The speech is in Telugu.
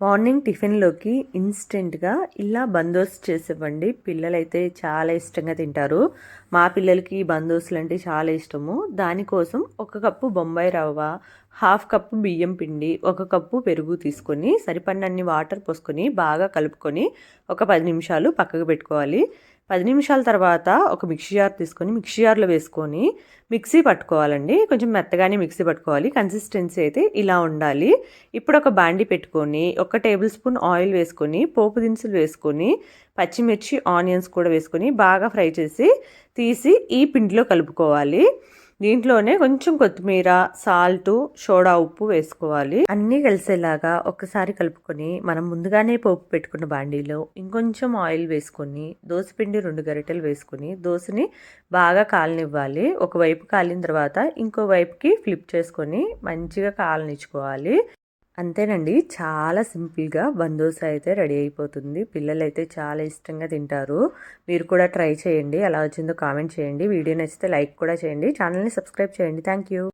మార్నింగ్ టిఫిన్లోకి ఇన్స్టెంట్గా ఇలా బందోస్ చేసివ్వండి. పిల్లలైతే చాలా ఇష్టంగా తింటారు. మా పిల్లలకి బందోసులు అంటే చాలా ఇష్టము. దానికోసం ఒక కప్పు బొంబాయి రవ్వ హాఫ్ కప్పు బియ్యం పిండి ఒక కప్పు పెరుగు తీసుకొని సరిపడినన్ని వాటర్ పోసుకొని బాగా కలుపుకొని ఒక పది నిమిషాలు పక్కకు పెట్టుకోవాలి. పది నిమిషాల తర్వాత ఒక మిక్సీ జార్ తీసుకొని మిక్సీ జార్లో వేసుకొని మిక్సీ పట్టుకోవాలండి. కొంచెం మెత్తగానే మిక్సీ పట్టుకోవాలి. కన్సిస్టెన్సీ అయితే ఇలా ఉండాలి. ఇప్పుడు ఒక బాండి పెట్టుకొని ఒక టేబుల్ స్పూన్ ఆయిల్ వేసుకొని పోపు దినుసులు వేసుకొని పచ్చిమిర్చి ఆనియన్స్ కూడా వేసుకొని బాగా ఫ్రై చేసి తీసి ఈ పిండిలో కలుపుకోవాలి. దీంట్లోనే కొంచెం కొత్తిమీర సాల్ట్ సోడా ఉప్పు వేసుకోవాలి. అన్నీ కలిసేలాగా ఒకసారి కలుపుకొని మనం ముందుగానే పోపు పెట్టుకున్న బాండీలో ఇంకొంచెం ఆయిల్ వేసుకొని దోసపిండి రెండు గరిటెలు వేసుకొని దోశని బాగా కాలనివ్వాలి. ఒకవైపు కాలిన తర్వాత ఇంకో వైపుకి ఫ్లిప్ చేసుకొని మంచిగా కాలనిచ్చుకోవాలి. అంతేనండి. చాలా సింపుల్గా బందోస అయితే రెడీ అయిపోతుంది. పిల్లలు అయితే చాలా ఇష్టంగా తింటారు. మీరు కూడా ట్రై చేయండి. ఎలా వచ్చిందో కామెంట్ చేయండి. వీడియో నచ్చితే లైక్ కూడా చేయండి. ఛానల్ని సబ్స్క్రైబ్ చేయండి. Thank you